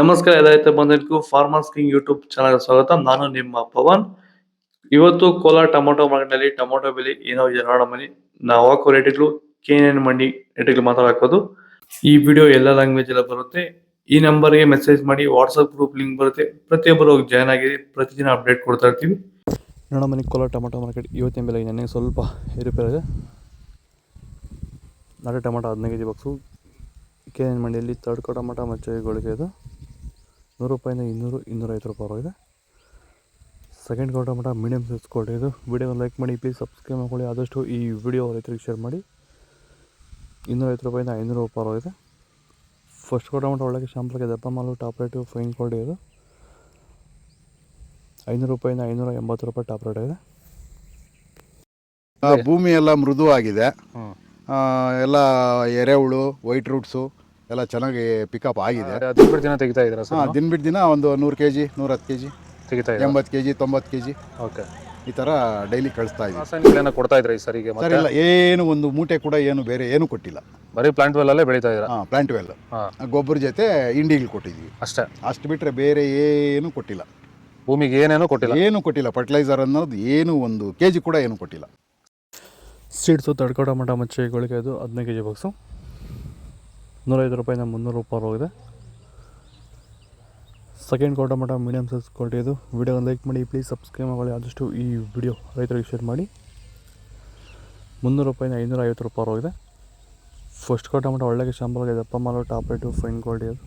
ನಮಸ್ಕಾರ ಎಲ್ಲ ರೈತ ಫಾರ್ಮರ್ಸ್ ಕಿಂಗ್ ಯೂಟ್ಯೂಬ್ ಚಾನಲ್ ಸ್ವಾಗತ. ನಾನು ನಿಮ್ಮ ಪವನ್. ಇವತ್ತು ಕೋಲಾರ ಟೊಮೊಟೊ ಮಾರ್ಕೆಟ್ನಲ್ಲಿ ಟೊಮೊಟೊ ಬೆಲೆ ಏನೋ ಇದೆ ನೋಡೋ ಮನಿ ನಾವು ಹಾಕೋ ಕೆ ಎನ್ ಮಂಡಿ ರೇಟ್ಗಳು ಮಾತಾಡೋದು ಈ ವಿಡಿಯೋ ಎಲ್ಲ ಲ್ಯಾಂಗ್ವೇಜ್ ಎಲ್ಲ ಬರುತ್ತೆ. ಈ ನಂಬರ್ಗೆ ಮೆಸೇಜ್ ಮಾಡಿ ವಾಟ್ಸಪ್ ಗ್ರೂಪ್ ಲಿಂಕ್ ಬರುತ್ತೆ. ಪ್ರತಿಯೊಬ್ಬರು ಹೋಗಿ ಜಾಯ್ನ್ ಆಗಿ ಪ್ರತಿದಿನ ಅಪ್ಡೇಟ್ ಕೊಡ್ತಾ ಇರ್ತೀವಿ. ನೋಡೋ ಮನಿ ಕೋಲಾರ ಟೊಮೊಟೊ ಮಾರ್ಕೆಟ್ ಇವತ್ತಿನ ಬೆಲೆ ನನಗೆ ಸ್ವಲ್ಪ ಏರುಪೇರಿದೆ ನಾಳೆ ಟೊಮೊಟೊ ಹದಿನೈದು ಕೆ ಬಾಕ್ಸು ಕೆ ಎನ್ ಮಂಡಿಯಲ್ಲಿ ತಡ್ಕೋ ಟೊಮೊಟೊ ಮಚ್ಚೆಗಳಿಗೆ ಇದು. ನೂರು ರೂಪಾಯಿಂದ ಇನ್ನೂರು ಇನ್ನೂರೈವತ್ತು ರೂಪಾಯಿ ಇದೆ. ಸೆಕೆಂಡ್ ಕೋ ಮಟ್ಟ ಮೀಡಿಯಮ್ ಸೈಜ್ ಕೊಡಿ ಇದು. ವೀಡಿಯೋ ಲೈಕ್ ಮಾಡಿ ಪ್ಲೀಸ್ ಸಬ್ಸ್ಕ್ರೈಬ್ ಮಾಡ್ಕೊಳ್ಳಿ. ಆದಷ್ಟು ಈ ವಿಡಿಯೋ ರೈತರಿಗೆ ಶೇರ್ ಮಾಡಿ. ಇನ್ನೂರೈವತ್ತು ರೂಪಾಯಿಂದ ಐನೂರು ರೂಪಾಯಿ ಇದೆ. ಫಸ್ಟ್ ಕೋ ಮಟ್ಟ ಒಳಗೆ ಶಾಂಪಲ್ಗೆ ದಪ್ಪ ಮಾಲು ಟಾಪ್ ರೇಟು ಫೈನ್ ಕೊಡಿ ಇದು. ಐನೂರು ರೂಪಾಯಿಂದ ಐನೂರ ಎಂಬತ್ತು ರೂಪಾಯಿ ಟಾಪ್ ರೇಟ್ ಇದೆ ಆ, ಭೂಮಿ ಎಲ್ಲ ಮೃದುವಾಗಿದೆ. ಆ, ಎಲ್ಲ ಎರೆಹುಳು ವೈಟ್ ರೂಟ್ಸು ಎಲ್ಲ ಚೆನ್ನಾಗಿ ಪಿಕಪ್ ಆಗಿದೆ. ಹದಿನೆಂಟು ದಿನ ತೆಗಿತಾ ಇದ್ದೀರಾ ಹಾಂ ಸರ್ ದಿನ ಬಿಟ್ಟು ದಿನ ಒಂದು ನೂರು ಕೆ ಜಿ ನೂರ ಹತ್ತು ಕೆ ಜಿ ತೆಗಿತಾ ಇದ್ದೀರಾ? ಎಂಬತ್ತು ಕೆ ಜಿ ತೊಂಬತ್ತು ಕೆ ಜಿ ಓಕೆ. ಈ ಥರ ಡೈಲಿ ಕಳಿಸ್ತಾ ಇದ್ದೀವಿ. ರಾಸಾಯನಿಕಗಳನ್ನ ಕೊಡ್ತಾ ಇದ್ರಾ ಈ ಸರಿಗೆ ಸರ್ ಮತ್ತೆ? ಇಲ್ಲ ಏನು ಒಂದು ಮೂಟೆ ಕೂಡ ಏನು ಬೇರೆ ಏನು ಕೊಟ್ಟಿಲ್ಲ. ಬರೀ ಪ್ಲಾಂಟ್ ವೆಲ್ ಅಲ್ಲೇ ಬೆಳೀತಾ ಇದ್ದೀರಾ? ಹಾಂ ಪ್ಲಾಂಟ್ ವೆಲ್ ಹಾಂ. ಗೊಬ್ಬರ ಜೊತೆ ಇಂಡಿಗಳು ಕೊಟ್ಟಿದ್ವಿ ಅಷ್ಟೇ? ಅಷ್ಟು ಬಿಟ್ಟರೆ ಬೇರೆ ಏನು ಕೊಟ್ಟಿಲ್ಲ. ಭೂಮಿಗೆ ಏನೇನೋ ಕೊಟ್ಟಿಲ್ಲ? ಏನು ಕೊಟ್ಟಿಲ್ಲ. ಫರ್ಟಿಲೈಸರ್ ಅನ್ನೋದು ಏನು ಒಂದು ಕೆ ಜಿ ಕೂಡ ಏನು ಕೊಟ್ಟಿಲ್ಲ. ಸೀಡ್ಸು ತಡ್ಕೋ ಟೊಮೊಟೊ ಮಚ್ಚೆಗಳಿಗೆ ಅದು ಹದಿನೈದು ಕೆ ಜಿ ಬಾಕ್ಸು ನೂರೈವತ್ತು ರೂಪಾಯಿಂದ ಮುನ್ನೂರು ರೂಪಾಯಿ ಹೋಗಿದೆ ಸೆಕೆಂಡ್ ಕೋ ಮಟ್ಟ ಮೀಡಿಯಮ್ ಸೈಜ್ ಕ್ವಾಲಿಟಿ ಇದು. ವಿಡಿಯೋ ಲೈಕ್ ಮಾಡಿ ಪ್ಲೀಸ್ ಸಬ್ಸ್ಕ್ರೈಬ್ ಮಾಡಿ. ಆದಷ್ಟು ಈ ವಿಡಿಯೋ ರೈತರಿಗೆ ಶೇರ್ ಮಾಡಿ. ಮುನ್ನೂರು ರೂಪಾಯಿಂದ ಐನೂರ ಐವತ್ತು ರೂಪಾಯಿ ಹೋಗಿದೆ ಫಸ್ಟ್ ಕೋ ಮಟ್ಟ ಒಳ್ಳೆಗೆ ಶಾಂಪಲ್ಗೆ ದಪ್ಪ ಮಾಲು ಟಾಪ್ ರೇಟು ಫೈನ್ ಕ್ವಾಲಿಟಿ ಅದು.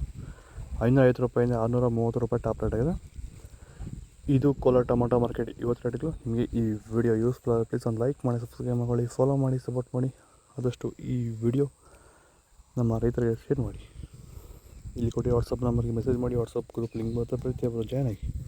ಐನೂರ ಐವತ್ತು ರೂಪಾಯಿಂದ ಆರುನೂರ ಮೂವತ್ತು ರೂಪಾಯಿ ಟಾಪ್ ರೇಟ್ ಆಗಿದೆ. ಇದು ಕೋಲಾರ ಟೊಮೊಟೊ ಮಾರ್ಕೆಟ್ ಇವತ್ತು ರೇಟ್ಗಳು ನಿಮಗೆ ಈ ವಿಡಿಯೋ ಯೂಸ್ಫುಲ್ ಪ್ಲೀಸ್ ಒಂದು ಲೈಕ್ ಮಾಡಿ ಸಬ್ಸ್ಕ್ರೈಬ್ ಮಾಡಿ ಫಾಲೋ ಮಾಡಿ ಸಪೋರ್ಟ್ ಮಾಡಿ. ಆದಷ್ಟು ಈ ವಿಡಿಯೋ ನಮ್ಮ ರೈತರಿಗೆ ಶೇರ್ ಮಾಡಿ. ಇಲ್ಲಿ ಕೊಟ್ಟು ವಾಟ್ಸಪ್ ನಂಬರ್ಗೆ ಮೆಸೇಜ್ ಮಾಡಿ ವಾಟ್ಸಪ್ ಗ್ರೂಪ್ ಲಿಂಕ್ ಬರುತ್ತೆ ಪ್ರತಿಯೊಬ್ಬರು ಜಾಯ್ನ್ ಆಗಿ.